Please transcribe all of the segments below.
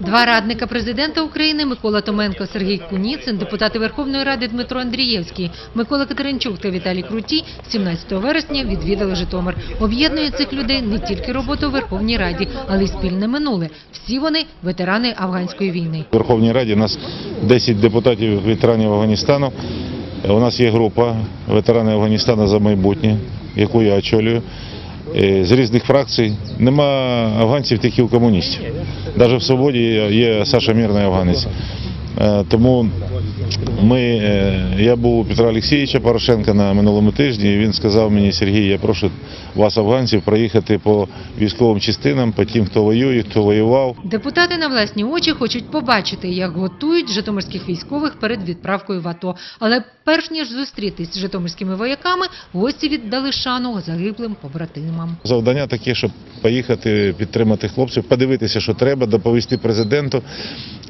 Два радника президента України Микола Томенко, Сергій Куніцин, депутати Верховної Ради Дмитро Андрієвський, Микола Катеринчук та Віталій Крутій 17 вересня відвідали Житомир. Об'єднує цих людей не тільки робота у Верховній Раді, але й спільне минуле. Всі вони ветерани афганської війни. У Верховній Раді нас 10 депутатів ветеранів Афганістану. У нас є група ветерани Афганістану за майбутнє, яку я очолюю. Е, З різних фракцій нема афганців, тільки у комуністів. Навіть в свободі є Саша Мірний афганець. Е, Тому ми, е, я був у Петра Олексійовича Порошенка на минулому тижні, і він сказав мені, Сергій, я прошу вас, афганців, проїхати по військовим частинам, по тим, хто воює, хто воював. Депутати на власні очі хочуть побачити, як готують житомирських військових перед відправкою в АТО. Але перш ніж зустрітись з житомирськими вояками, гості віддали шану загиблим побратимам. Завдання таке, щоб поїхати підтримати хлопців, подивитися, що треба, доповісти президенту,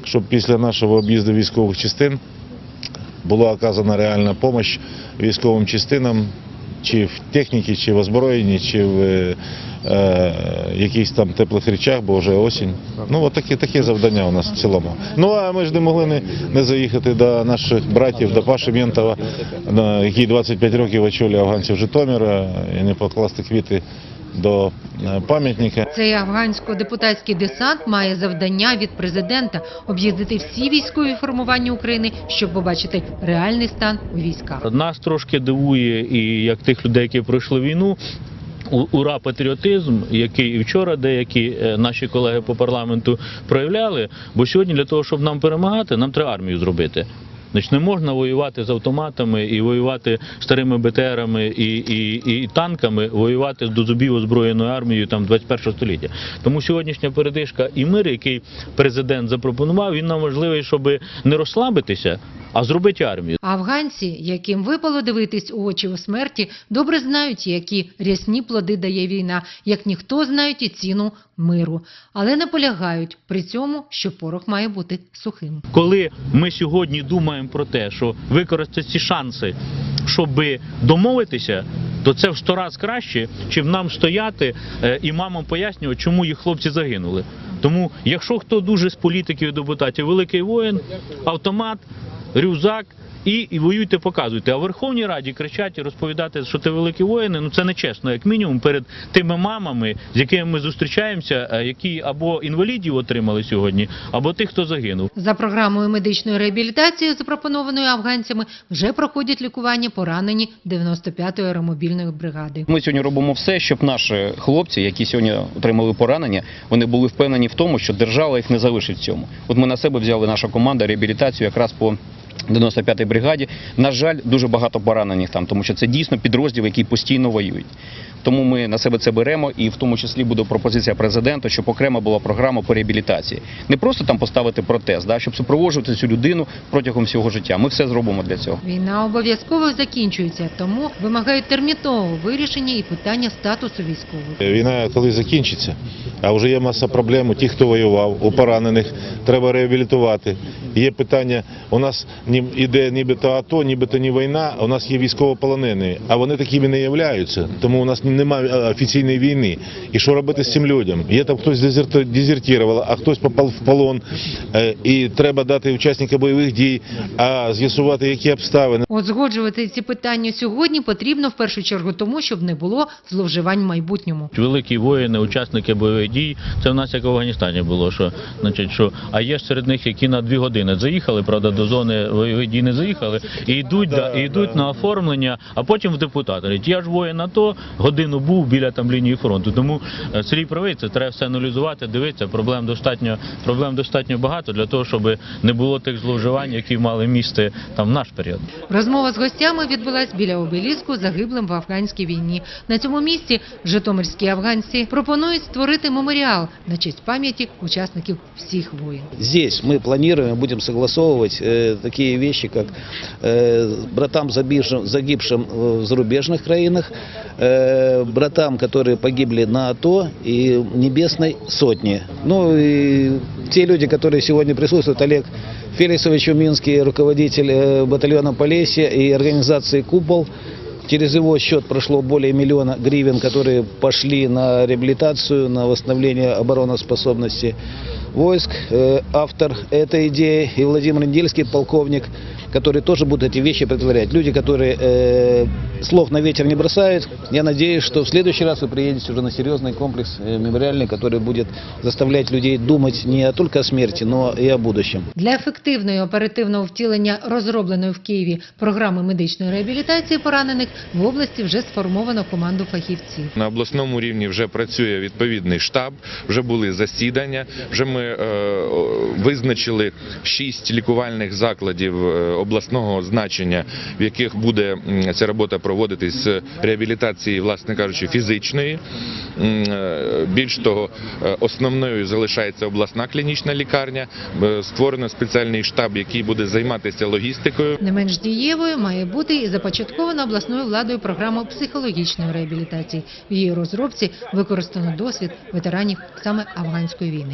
щоб після нашого об'їзду військових частин була оказана реальна допомога військовим частинам, чи в техніці, чи в озброєнні, чи в е, е, якихось там теплих речах, бо вже осінь. Ну, от таке, таке завдання у нас в цілому. Ну а ми ж не могли не, не заїхати до наших братів, до Паші Мєнтова, який 25 років очолює афганців Житомира, і не покласти квіти до е, пам'ятника. Цей афгансько-депутатський десант має завдання від президента об'їздити всі військові формування України, щоб побачити реальний стан у військах. Нас трошки дивує, і як тих людей, які пройшли війну. у- Ура патріотизм, який і вчора деякі е, наші колеги по парламенту проявляли. Бо сьогодні для того, щоб нам перемагати, нам треба армію зробити. Значить, не можна воювати з автоматами і воювати старими БТРами і, і, і танками, воювати до зубів озброєною армією там 21 століття. Тому сьогоднішня передишка і мир, який президент запропонував, він нам важливий, щоб не розслабитися, а зробити армію. Афганці, яким випало дивитись у очі у смерті, добре знають, які рясні плоди дає війна, як ніхто знають і ціну миру, але наполягають при цьому, що порох має бути сухим. Коли ми сьогодні думаємо про те, що використати ці шанси, щоб домовитися, то це в сто раз краще, чим нам стояти е, і мамам пояснювати, чому їх хлопці загинули. Тому, якщо хто дуже з політиків і депутатів великий воїн, автомат, рюкзак. І, і воюйте, показуйте. А в Верховній Раді кричать і розповідати, що ти великі воїни. Ну це не чесно, як мінімум, перед тими мамами, з якими ми зустрічаємося, е, які або інвалідів отримали сьогодні, або тих, хто загинув. За програмою медичної реабілітації, запропонованою афганцями, вже проходять лікування поранені 95-ї аеромобільної бригади. Ми сьогодні робимо все, щоб наші хлопці, які сьогодні отримали поранення, вони були впевнені в тому, що держава їх не залишить в цьому. От ми на себе взяли наша команда реабілітацію якраз по 95-й бригаді. На жаль, дуже багато поранених там, тому що це дійсно підрозділ, який постійно воюють. Тому ми на себе це беремо, і в тому числі буде пропозиція президента, щоб окрема була програма по реабілітації. Не просто там поставити протез, да, щоб супроводжувати цю людину протягом всього життя. Ми все зробимо для цього. Війна обов'язково закінчується, тому вимагають термінового вирішення і питання статусу військових. Війна коли закінчиться, а вже є маса проблем у тих, хто воював, у поранених, треба реабілітувати. Є питання, у нас ні- іде нібито АТО, нібито не війна, у нас є військовополонені, а вони такими не являються, тому у нас немає е, офіційної війни. І що робити з цим людям? Є там хтось дезерт- дезертував, а хтось попав в полон, Е, і треба дати учасника бойових дій, а з'ясувати, які обставини. Узгоджувати ці питання сьогодні потрібно в першу чергу тому, щоб не було зловживань в майбутньому. Великі воїни, учасники бойових дій. Це в нас як в Афганістані було. Що, значить, що, а є ж серед них, які на дві години заїхали, правда, до зони бойових дій не заїхали, і йдуть, да, і йдуть на оформлення, а потім в депутати. Я ж воїн АТО, годину був біля там лінії фронту. Тому е, Сергій правий, це треба все аналізувати, дивитися. Проблем достатньо, проблем достатньо багато для того, щоб не було тих зловживань, які мали місце там в наш період. Розмова з гостями відбулась біля обеліску загиблим в афганській війні. На цьому місці житомирські афганці пропонують створити меморіал на честь пам'яті учасників всіх воїн. Здесь мы планируем, будем согласовывать э, такие вещи, как э, братам, забившим, загибшим в зарубежных краинах, э, Братам, которые погибли на АТО и Небесной Сотне. Ну и те люди, которые сегодня присутствуют, Олег Фелисович Уминский, руководитель э, батальона Полесья и организации «Купол», Через его счет прошло более миллиона гривен, которые пошли на реабилитацию, на восстановление обороноспособности. войск, э, автор этой идеи, и Владимир Индельский, полковник, который тоже будут эти вещи предварять. Люди, которые э, слов на ветер не бросают. Я надеюсь, что в следующий раз вы приедете уже на серьезный комплекс э, мемориальный, который будет заставлять людей думать не только о смерти, но и о будущем. Для ефективного і оперативного втілення розробленої в Києві програми медичної реабілітації поранених в області вже сформовано команду фахівців. На обласному рівні вже працює відповідний штаб, вже були засідання. Вже ми е, о, визначили шість лікувальних закладів е, обласного значення, в яких буде ця робота проводитись з реабілітації, власне кажучи, фізичної. Е, Більш того, е, основною залишається обласна клінічна лікарня. Е, Створено спеціальний штаб, який буде займатися логістикою. Не менш дієвою має бути і започаткована обласною владою програма психологічної реабілітації. В її розробці використано досвід ветеранів саме афганської війни.